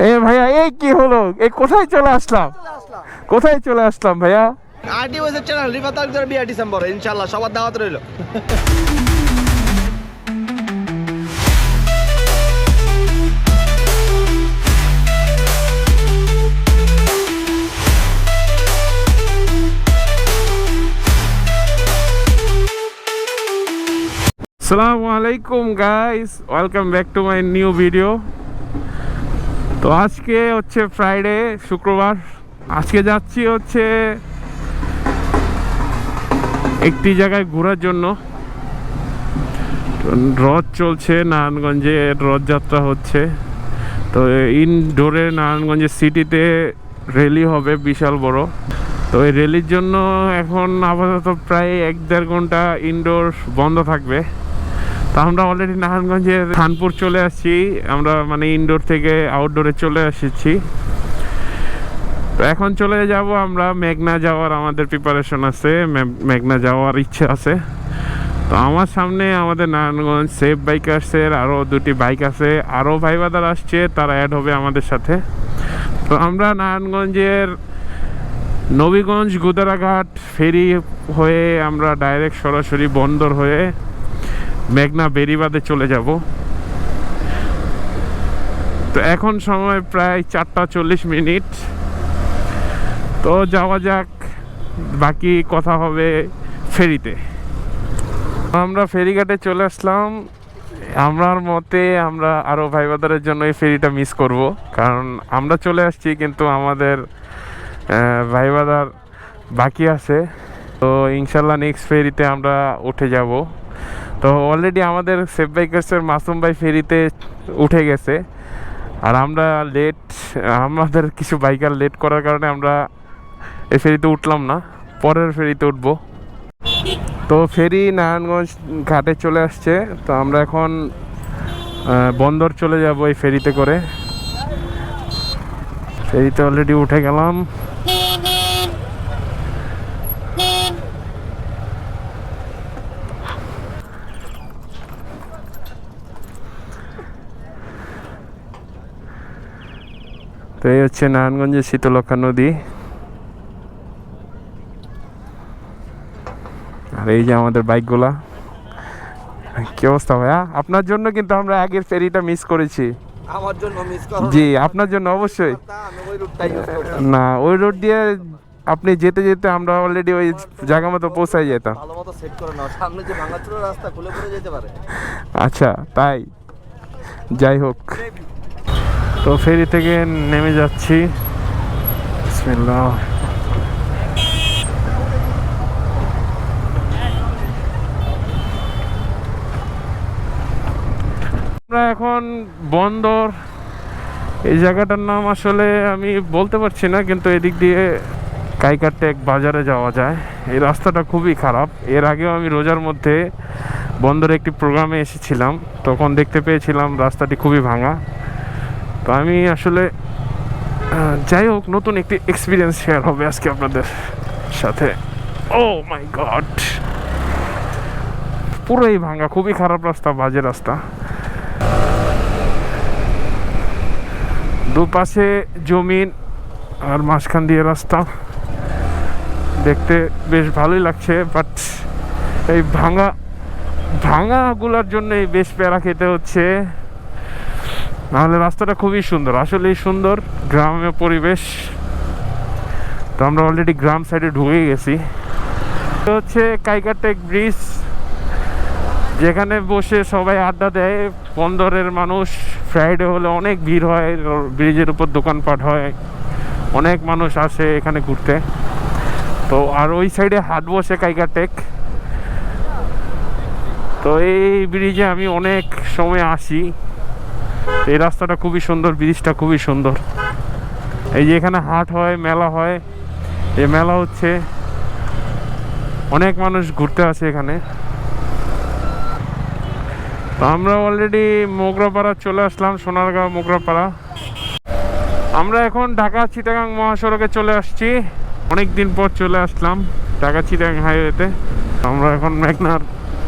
এ ভাইয়া এই কি হলো? এই কোথায় চলে আসলাম? কোথায় চলে আসলাম ভাইয়া? আরটি ওয়েসের চ্যানেল রিফা তালুকদার বিয়া ডিসেম্বর ইনশাল্লাহ সবার দাওয়াত রইল। আসসালামু আলাইকুম guys welcome back to my new video তো আজকে হচ্ছে ফ্রাইডে শুক্রবার। আজকে যাচ্ছি হচ্ছে একটি জায়গায় ঘোরার জন্য। রথ চলছে নারায়ণগঞ্জে রথযাত্রা হচ্ছে। তো ইনডোরে নারায়ণগঞ্জের সিটিতে র্যালি হবে বিশাল বড়। তো এই র্যালির জন্য এখন আপাতত প্রায় এক দেড় ঘণ্টা ইনডোর বন্ধ থাকবে। তো আমরা অলরেডি নারায়ণগঞ্জের খানপুর চলে আসছি। আমরা মানে ইনডোর থেকে আউটডোরে চলে এসেছি। তো এখন চলে যাব আমরা মেঘনা যাওয়ার, আমাদের প্রিপারেশন আছে মেঘনা যাওয়ার ইচ্ছে আছে। তো আমার সামনে আমাদের নারায়ণগঞ্জ সেফ বাইকার্সের আরও দুটি বাইক আছে। আরও ভাই বাদার আসছে, তারা অ্যাড হবে আমাদের সাথে। তো আমরা নারায়ণগঞ্জের নবীগঞ্জ গুদারাঘাট ফেরি হয়ে আমরা ডাইরেক্ট সরাসরি বন্দর হয়ে মেঘনা বেরিবাদে চলে যাব। তো এখন সময় প্রায় চারটা চল্লিশ মিনিট। তো যাওয়া যাক, বাকি কথা হবে ফেরিতে। আমরা ফেরিঘাটে চলে আসলাম। আমার মতে আমরা আরও ভাই বাদারের জন্য এই ফেরিটা মিস করব। কারণ আমরা চলে আসছি, কিন্তু আমাদের ভাই বাদার বাকি আছে। তো ইনশাল্লাহ নেক্সট ফেরিতে আমরা উঠে যাব। তো অলরেডি আমাদের সেফ বাইকার্সের মাসুম ভাই ফেরিতে উঠে গেছে। আর আমরা লেট আমাদের কিছু বাইকার লেট করার কারণে আমরা এই ফেরিতে উঠলাম না। পরের ফেরিতে উঠবো। তো ফেরি নারায়ণগঞ্জ ঘাটে চলে আসছে। তো আমরা এখন বন্দর চলে যাব এই ফেরিতে করে। ফেরিতে অলরেডি উঠে গেলাম। তো এই হচ্ছে নারায়ণগঞ্জের শীতলক্ষা নদী। আর এই যে আমাদের বাইকগুলা। কি অবস্থা ভাইয়া? আপনার জন্য কিন্তু আমরা আগের ফেরিটা মিস করেছি। আমার জন্য মিস জি আপনার জন্য অবশ্যই। না ওই রোড দিয়ে আপনি যেতে যেতে আমরা অলরেডি ওই জায়গা মতো পৌঁছাই যেতাম। সেট করে নাও। সামনে যে রাস্তা খুলে পড়ে যেতে পারে। আচ্ছা তাই। যাই হোক। তো ফেরি থেকে নেমে যাচ্ছি। আমরা এখন বন্দর। এই জায়গাটার নাম আসলে আমি বলতে পারছি না, কিন্তু এদিক দিয়ে কাইকারটেক বাজারে যাওয়া যায়। এই রাস্তাটা খুবই খারাপ। এর আগেও আমি রোজার মধ্যে বন্দরে একটি প্রোগ্রামে এসেছিলাম। তখন দেখতে পেয়েছিলাম রাস্তাটি খুবই ভাঙা। তো আমি আসলে যাই হোক, নতুন একটি এক্সপিরিয়েন্স শেয়ার হবে আজকে আপনাদের সাথে। ও মাই গড পুরোই ভাঙা খুবই খারাপ রাস্তা, বাজে রাস্তা। দুপাশে জমিন আর মাঝখান দিয়ে রাস্তা। দেখতে বেশ ভালোই লাগছে বাট এই ভাঙা ভাঙাগুলার জন্যই বেশ প্যারা খেতে হচ্ছে। নাহলে রাস্তাটা খুবই সুন্দর। আসলেই সুন্দর গ্রামে পরিবেশ। তো আমরা অলরেডি গ্রাম সাইডে ঢুকে গেছি। এটা হচ্ছে কাইকাটেক ব্রিজ। যেখানে বসে সবাই আড্ডা দেয়। বন্দরের মানুষ। ফ্রাইডে হলে অনেক ভিড় হয়। ব্রিজের উপর দোকানপাট হয়। অনেক মানুষ আসে এখানে ঘুরতে। তো আর ওই সাইডে হাট বসে কাইকাটেক। তো এই ব্রিজে আমি অনেক সময় আসি। তো এই রাস্তাটা খুবই সুন্দর, ব্রিজটা খুবই সুন্দর। এই যে এখানে হাট হয়, মেলা হয়, এই মেলা হচ্ছে অনেক মানুষ ঘুরতে আসে এখানে। তো আমরা অলরেডি মোগরাপাড়া চলে আসলাম, সোনারগাঁও মোগরাপাড়া। আমরা এখন ঢাকা চিটাগাং মহাসড়কে চলে আসছি। অনেক দিন পর চলে আসলাম ঢাকা চিটাগাং হাইওয়েতে। আমরা এখন মেঘনার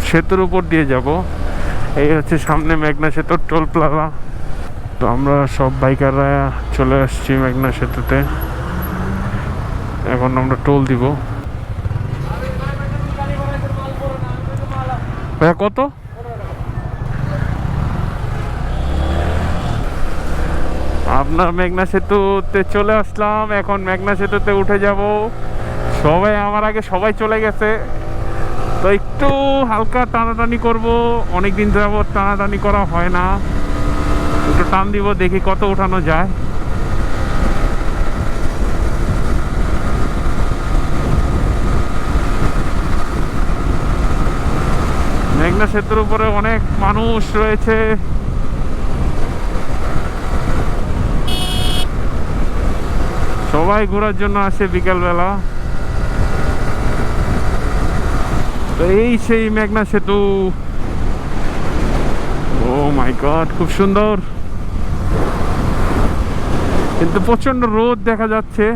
সেতুর উপর দিয়ে যাব। এই হচ্ছে সামনে মেঘনা সেতুর টোল প্লাজা। তো আমরা সব বাইকাররা চলে আসছি মেঘনা সেতুতে। এখন আমরা টোল দিব। ভাইয়া, কত? আপনার মেঘনা সেতুতে চলে আসলাম। এখন মেঘনা সেতুতে উঠে যাব। সবাই আমার আগে সবাই চলে গেছে। তো একটু হালকা টানাটানি করব। অনেক দিন টানাটানি করা হয় না। একটু টান দিব, দেখি কত উঠানো যায়। মেঘনা সেতুর উপরে অনেক মানুষ রয়েছে। সবাই ঘোরার জন্য আসে বিকালবেলা। তো এই সেই মেঘনা সেতু। ও মাই গড খুব সুন্দর। কিন্তু প্রচণ্ড রোদ দেখা যাচ্ছে।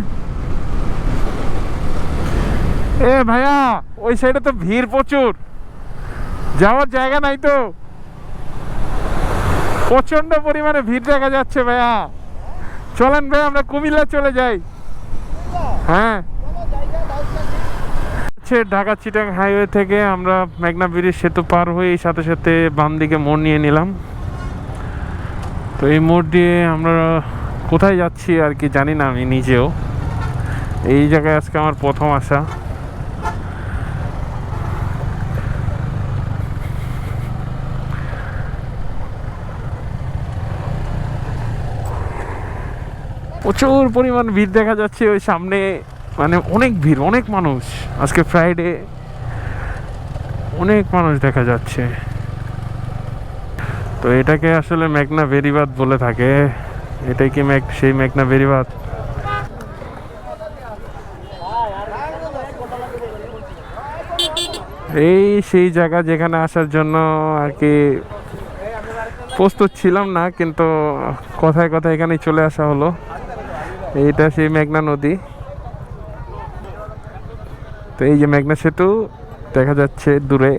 এ ভাইয়া, ওই সাইডে তো ভিড় প্রচুর। যাওয়ার জায়গা নাই তো। প্রচণ্ড পরিমাণে ভিড় দেখা যাচ্ছে ভাইয়া। চলেন ভাই আমরা কুমিল্লা চলে যাই। হ্যাঁ। ঢাকা চিটাং হাইওয়ে থেকে আমরা মেঘনা ব্রিজ সেতু পার হয়ে সাথে সাথে বাম দিকে মোড় নিয়ে নিলাম। তো এই মোড় দিয়ে আমরা কোথায় যাচ্ছি আর কি জানি না আমি নিজেও। এই জায়গায় আজকে আমার প্রথম আসা। প্রচুর পরিমাণ ভিড় দেখা যাচ্ছে ওই সামনে। মানে অনেক ভিড়, অনেক মানুষ। আজকে ফ্রাইডে অনেক মানুষ দেখা যাচ্ছে। তো এটাকে আসলে মেঘনা বেরিবাদ বলে থাকে। এটাই কি মেঘ? সেই মেঘনা বেরিবাদ এই সেই জায়গা যেখানে আসার জন্য আর কি প্রস্তুত ছিলাম না, কিন্তু কথায় কথায় এখানে চলে আসা হলো। এইটা সেই মেঘনা নদী। তো এই যে মেঘনা সেতু, দেখা যাচ্ছে দূরে।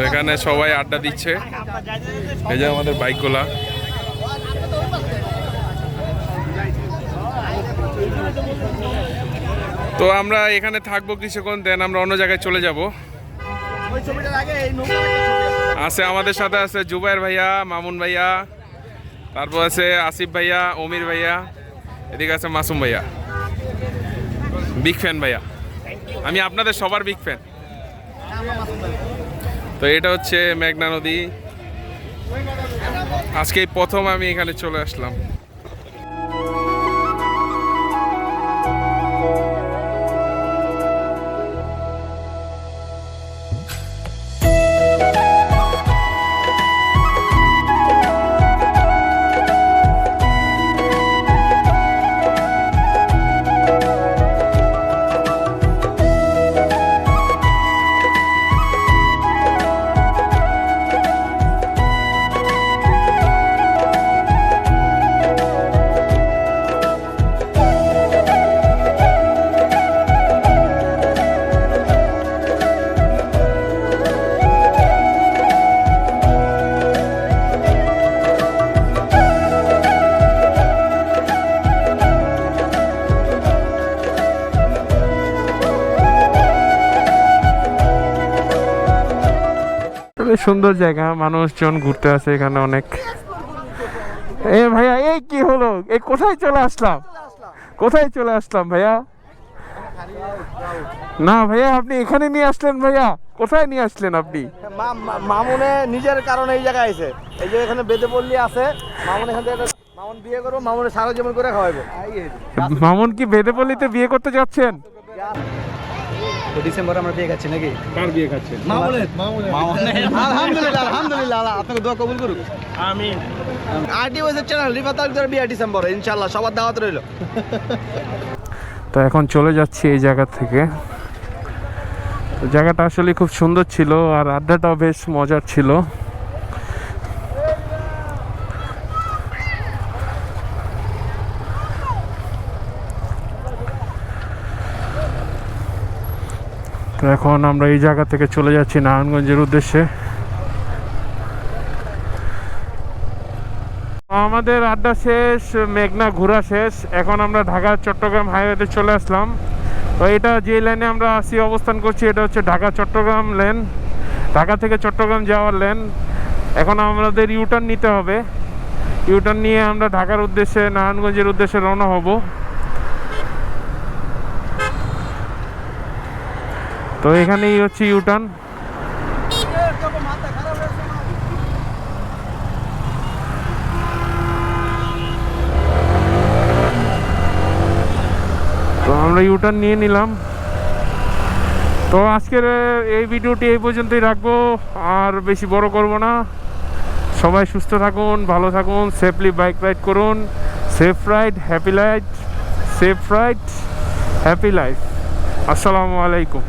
এখানে সবাই আড্ডা দিচ্ছে। এই যে আমাদের বাইকগুলা তো আমরা এখানে থাকব কিছুক্ষণ দেন আমরা অন্য জায়গায় চলে যাব। আছে আমাদের সাথে আছে জুবাইর ভাইয়া, মামুন ভাইয়া, তারপর আছে আসিফ ভাইয়া, অমির ভাইয়া, এদিকে আছে মাসুম ভাইয়া। বিগ ফ্যান ভাইয়া। আমি আপনাদের সবার বিগ ফ্যান তো এটা হচ্ছে মেঘনা নদী। আজকে প্রথম আমি এখানে চলে আসলাম। তবে সুন্দর জায়গা মানুষজন ঘুরতে আসে এখানে অনেক। এ ভাইয়া এই কি হলো? এই কোথায় চলে আসলাম? কোথায় চলে আসলাম ভাইয়া? না ভাইয়া আপনি এখানে নিয়ে আসলেন ভাইয়া। কোথায় নিয়ে আসলেন আপনি? মামুনে নিজের কারণে এই জায়গায় আছে এই যে এখানে বেদে পল্লী আছে মামুন এখান থেকে মামুন বিয়ে করব মামুনে সারা জীবন করে খাওয়াইবো। মামুন কি বেদেপল্লিতে বিয়ে করতে যাচ্ছেন? তো ডিসেম্বর আমরা বিয়ে খাচ্ছি নাকি? কার বিয়ে খাচ্ছেন? বলে আলহামদুলিল্লাহ আলহামদুলিল্লাহ আল্লাহ আপনাকে দোয়া কবুল করুক। আমিন। আরটি ওয়েসের চ্যানেল রিফা তালুকদার বিয়ে ডিসেম্বর ইনশাল্লাহ সবার দাওয়াত রইল। তো এখন চলে যাচ্ছি এই জায়গা থেকে। তো জায়গাটা আসলে খুব সুন্দর ছিল আর আড্ডাটাও বেশ মজার ছিল। তো এখন আমরা এই জায়গা থেকে চলে যাচ্ছি নারায়ণগঞ্জের উদ্দেশ্যে। আমাদের আড্ডা শেষ, মেঘনা ঘোরা শেষ। এখন আমরা ঢাকা চট্টগ্রাম হাইওয়েতে চলে আসলাম। তো এটা যে লাইনে আমরা আসি অবস্থান করছি, এটা হচ্ছে ঢাকা চট্টগ্রাম লেন ঢাকা থেকে চট্টগ্রাম যাওয়ার লেন এখন আমাদের ইউটার্ন নিতে হবে। ইউটার্ন নিয়ে আমরা ঢাকার উদ্দেশ্যে, নারায়ণগঞ্জের উদ্দেশ্যে রওনা হব। তো এখানেই হচ্ছে ইউটার্ন তো আমরা ইউটার্ন নিয়ে নিলাম। তো আজকের এই ভিডিওটি এই পর্যন্তই রাখব। আর বেশি বড় করব না। সবাই সুস্থ থাকুন, ভালো থাকুন সেফলি বাইক রাইড করুন। Safe ride happy life safe ride happy life আসসালামু আলাইকুম।